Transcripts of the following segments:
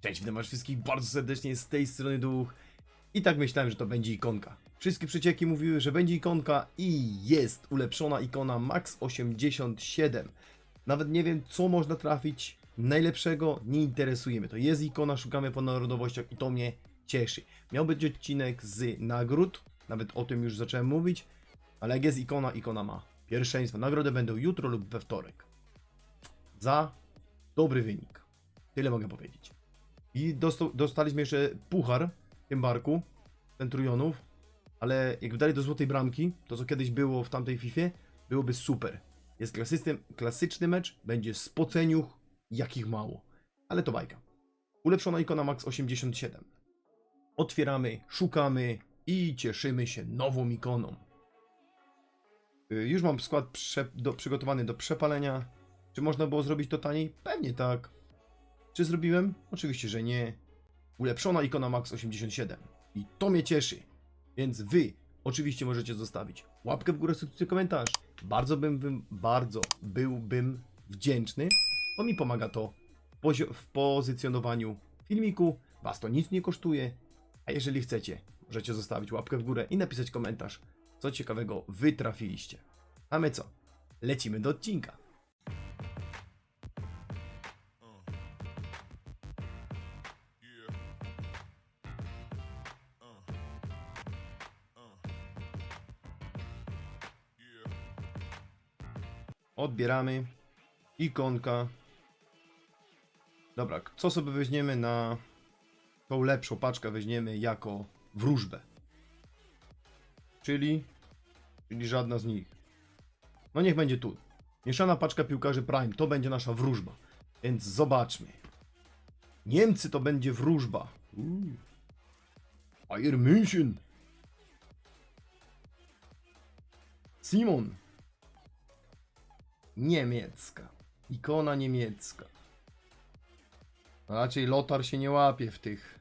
Cześć, witam wszystkich bardzo serdecznie z tej strony Duch. I tak myślałem, że to będzie ikonka. Wszystkie przecieki mówiły, że będzie ikonka i jest ulepszona ikona Max 87. Nawet nie wiem, co można trafić najlepszego, nie interesuje mnie. To jest ikona, szukamy po narodowościach i to mnie cieszy. Miał być odcinek z nagród, nawet o tym już zacząłem mówić, ale jak jest ikona, ikona ma pierwszeństwo. Nagrody będą jutro lub we wtorek. Za dobry wynik. Tyle mogę powiedzieć. I dostaliśmy jeszcze puchar w tym barku centurionów, ale jak dali do złotej bramki, to co kiedyś było w tamtej FIFA, byłoby super. Jest klasyczny, klasyczny mecz, będzie spoceniuch, jakich mało. Ale to bajka. Ulepszona ikona Max 87. Otwieramy, szukamy i cieszymy się nową ikoną. Y, Już mam skład do, przygotowany do przepalenia. Czy można było zrobić to taniej? Pewnie tak. Czy zrobiłem? Oczywiście, że nie. Ulepszona ikona Max 87. I to mnie cieszy. Więc wy oczywiście możecie zostawić łapkę w górę, subskrypcję, komentarz. Bardzo bym, bardzo byłbym wdzięczny, bo mi pomaga to w pozycjonowaniu filmiku. Was to nic nie kosztuje. A jeżeli chcecie, możecie zostawić łapkę w górę i napisać komentarz, co ciekawego wy trafiliście. A my co? Lecimy do odcinka. Odbieramy. Ikonka. Dobra, co sobie weźmiemy na tą lepszą paczkę weźmiemy jako wróżbę. Czyli, czyli żadna z nich. No niech będzie tu. Mieszana paczka piłkarzy Prime, to będzie nasza wróżba. Więc zobaczmy. Niemcy to będzie wróżba. Uuu. Bayern München. Simon. Niemiecka. Ikona niemiecka. Raczej Lotar się nie łapie w tych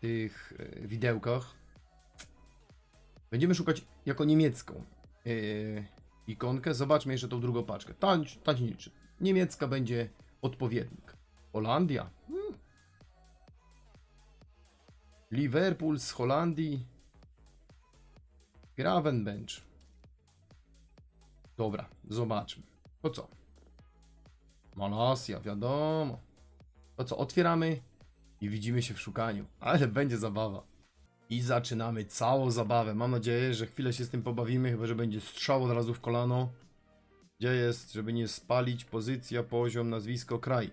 tych e, widełkach. Będziemy szukać jako niemiecką e, ikonkę. Zobaczmy jeszcze tą drugą paczkę. Tańcz, tańczy. Niemiecka będzie odpowiednik. Holandia. Hmm. Liverpool z Holandii. Gravenbench. Dobra, zobaczmy. To co? Malasia, wiadomo. To co, otwieramy i widzimy się w szukaniu. Ale będzie zabawa. I zaczynamy całą zabawę. Mam nadzieję, że chwilę się z tym pobawimy, chyba że będzie strzał od razu w kolano. Gdzie jest, żeby nie spalić? Pozycja, poziom, nazwisko, kraj.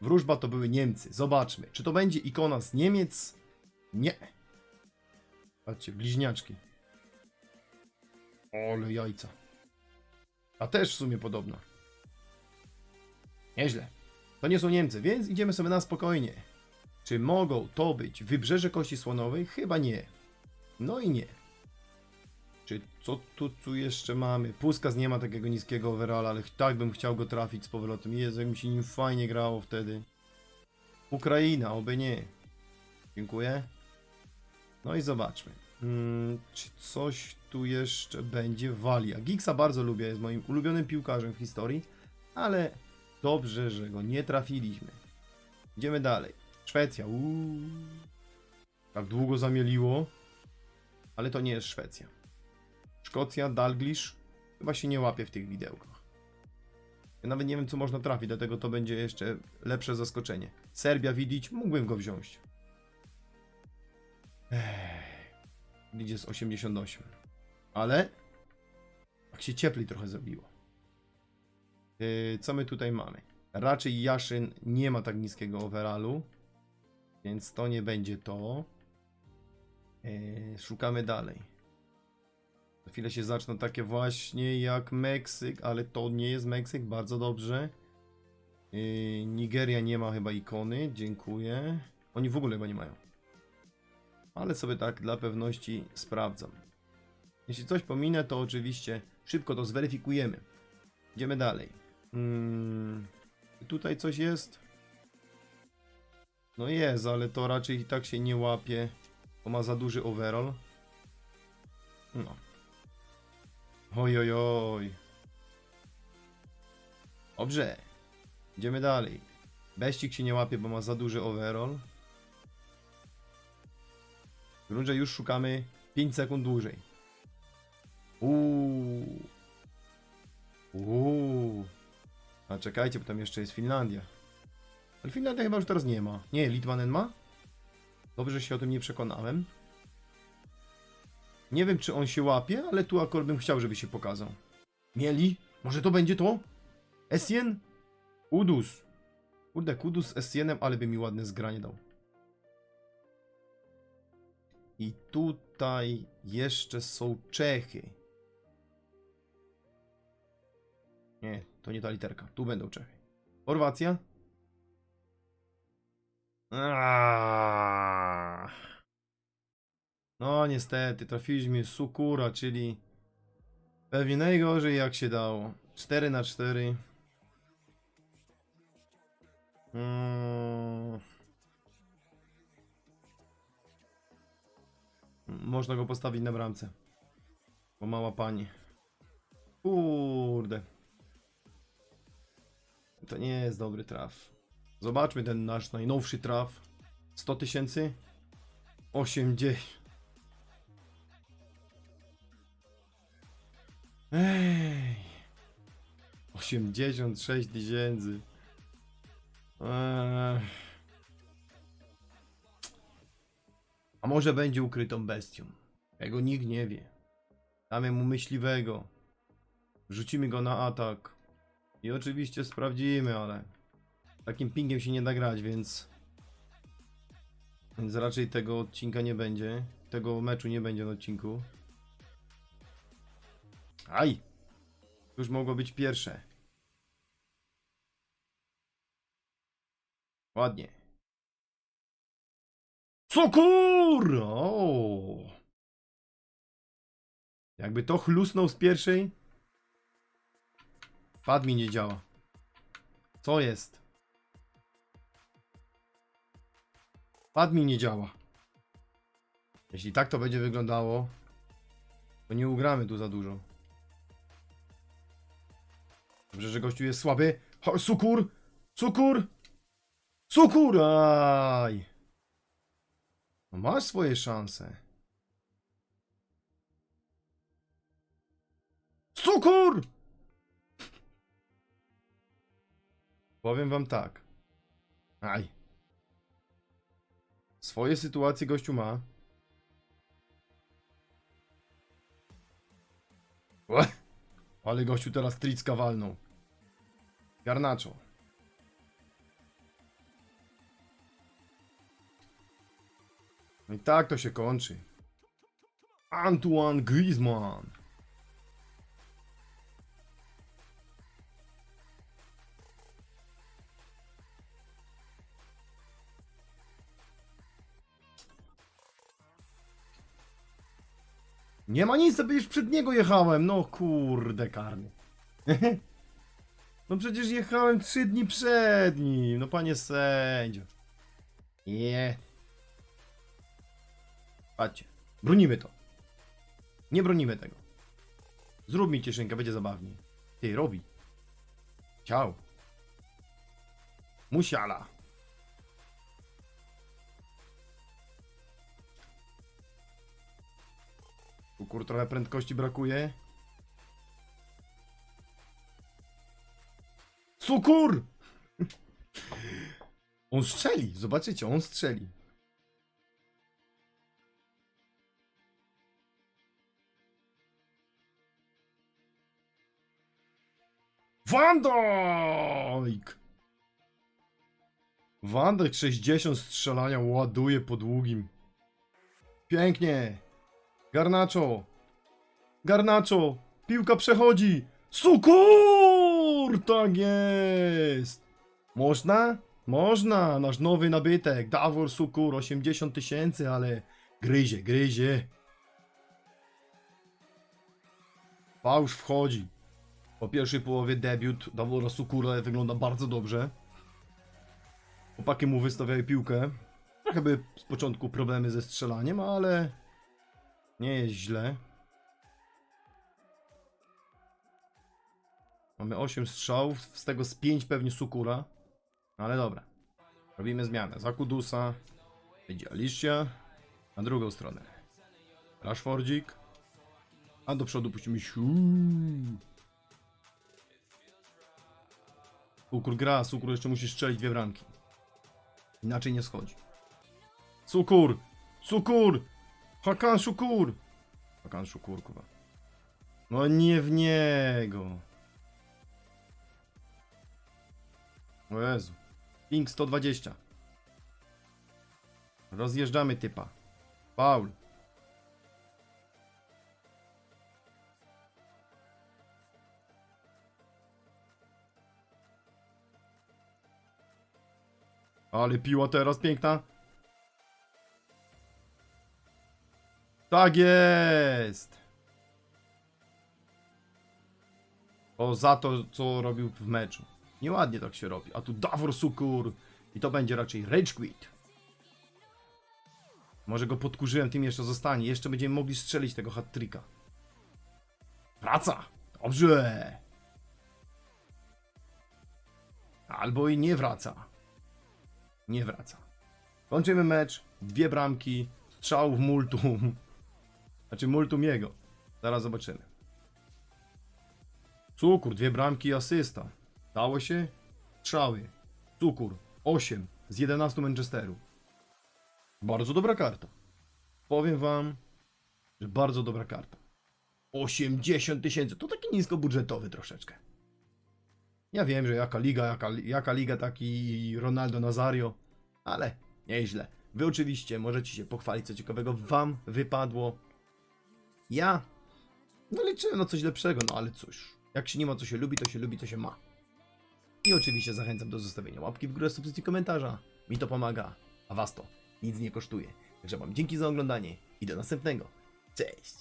Wróżba to były Niemcy. Zobaczmy, czy to będzie ikona z Niemiec? Nie. Patrzcie, bliźniaczki. Ole jajca. A też w sumie podobna. Nieźle. To nie są Niemcy, więc idziemy sobie na spokojnie. Czy mogą to być wybrzeże Kości Słonowej? Chyba nie. No i nie. Czy co tu, tu jeszcze mamy? Puskas nie ma takiego niskiego overalla, ale tak bym chciał go trafić z powrotem. Jezu, jak mi się nim fajnie grało wtedy. Ukraina, oby nie. Dziękuję. No i zobaczmy. Mm, czy coś tu jeszcze będzie? Walia. Giggsa bardzo lubię, jest moim ulubionym piłkarzem w historii, ale dobrze, że go nie trafiliśmy. Idziemy dalej. Szwecja. Uuu. Tak długo zamieliło, ale to nie jest Szwecja. Szkocja, Dalglish. Chyba się nie łapie w tych widełkach. Ja nawet nie wiem, co można trafić, dlatego to będzie jeszcze lepsze zaskoczenie. Serbia, Vidic, mógłbym go wziąć. Ech. Idzie z 88. Ale tak się cieplej trochę zrobiło. Yy, co my tutaj mamy? Raczej Jaszyn nie ma tak niskiego overallu, więc to nie będzie to. Yy, szukamy dalej. Za chwilę się zaczną takie właśnie jak Meksyk, ale to nie jest Meksyk, bardzo dobrze. Yy, Nigeria nie ma chyba ikony, dziękuję. Oni w ogóle chyba nie mają ale sobie tak dla pewności sprawdzam. Jeśli coś pominę, to oczywiście szybko to zweryfikujemy. Idziemy dalej. Hmm, tutaj coś jest? No jest, ale to raczej i tak się nie łapie, bo ma za duży overall. No. Oj, oj, oj. Dobrze. Idziemy dalej. Beścik się nie łapie, bo ma za duży overall. W już szukamy 5 sekund dłużej. Uuu. Uuu. A czekajcie, bo tam jeszcze jest Finlandia. Ale Finlandia chyba już teraz nie ma. Nie, Litwanen ma? Dobrze, że się o tym nie przekonałem. Nie wiem, czy on się łapie, ale tu akurat bym chciał, żeby się pokazał. Mieli? Może to będzie to? Essien? Udus. Kurde, Kudus z Essienem, ale by mi ładne zgranie dał. I tutaj jeszcze są Czechy. Nie, to nie ta literka. Tu będą Czechy. Chorwacja? No niestety, trafiliśmy Sukura, czyli pewnie najgorzej jak się dało. 4 na 4. Mm. Można go postawić na bramce. Bo mała pani. Kurde. To nie jest dobry traf. Zobaczmy ten nasz najnowszy traf. 100 tysięcy? 80. Ej. 86 tysięcy. Eee. A może będzie ukrytą bestią? Tego nikt nie wie. Damy mu myśliwego. Wrzucimy go na atak. I oczywiście sprawdzimy, ale takim pingiem się nie da grać, więc więc raczej tego odcinka nie będzie. Tego meczu nie będzie na odcinku. Aj! Już mogło być pierwsze. Ładnie. Sokur! O! Jakby to chlusnął z pierwszej. Pad mi nie działa. Co jest? Pad mi nie działa. Jeśli tak to będzie wyglądało, to nie ugramy tu za dużo. Dobrze, że gościu jest słaby. Ho! Sukur! Sukur! No masz swoje szanse. Sukur! Powiem wam tak. Aj. Swoje sytuacje gościu ma. Ue. Ale gościu teraz tricka walnął. Garnaczo. I tak to się kończy. Antoine Griezmann. Nie ma nic, już przed niego jechałem. No kurde, karny. No przecież jechałem trzy dni przed nim. No panie sędzio. Nie. Patrzcie. Bronimy to. Nie bronimy tego. Zrób mi cieszynkę, będzie zabawniej. Ty, robi. Ciao. Musiala. Tu kur trochę prędkości brakuje. Sukur! On strzeli, zobaczycie, on strzeli. Van Dijk! Van Dijk 60 strzelania ładuje po długim. Pięknie. Garnaczo! Garnaczo! Piłka przechodzi! Sukur! Tak jest! Można? Można! Nasz nowy nabytek. Dawor Sukur 80 tysięcy, ale gryzie, gryzie. Fałsz wchodzi. Po pierwszej połowie debiut Dawora Sukura wygląda bardzo dobrze. Chłopaki mu wystawiają piłkę. Trochę były z początku problemy ze strzelaniem, ale nie jest źle. Mamy 8 strzałów, z tego z 5 pewnie Sukura. Ale dobra. Robimy zmianę. Za Kudusa będzie Alicia, na drugą stronę Rashfordzik, a do przodu puścimy siu. Cukur gra, Cukur jeszcze musi strzelić dwie bramki. Inaczej nie schodzi. Cukur! Cukur! Hakan Szukur! Hakan Szukur, kurwa. No nie w niego. O Jezu. Ping 120. Rozjeżdżamy typa. Paul. Ale piła teraz piękna. Tak jest. O, za to, co robił w meczu. Nieładnie tak się robi. A tu Davor Sukur. I to będzie raczej Rage Quit. Może go podkurzyłem, tym jeszcze zostanie. Jeszcze będziemy mogli strzelić tego hat-tricka. Praca! Dobrze! Albo i nie wraca. Nie wraca. Kończymy mecz. Dwie bramki. Strzał w multum. Znaczy multum jego. Zaraz zobaczymy. Cukur, dwie bramki i asysta. Dało się? Strzały. Cukur, 8 z 11 Manchesteru. Bardzo dobra karta. Powiem wam, że bardzo dobra karta. 80 tysięcy. To taki niskobudżetowy troszeczkę. Ja wiem, że jaka liga, jaka, jaka liga, taki Ronaldo Nazario, ale nieźle. Wy oczywiście możecie się pochwalić, co ciekawego wam wypadło. Ja no liczyłem na coś lepszego, no ale cóż. Jak się nie ma co się lubi, to się lubi, to się ma. I oczywiście zachęcam do zostawienia łapki w górę, subskrypcji, komentarza. Mi to pomaga, a was to nic nie kosztuje. Także wam dzięki za oglądanie i do następnego. Cześć!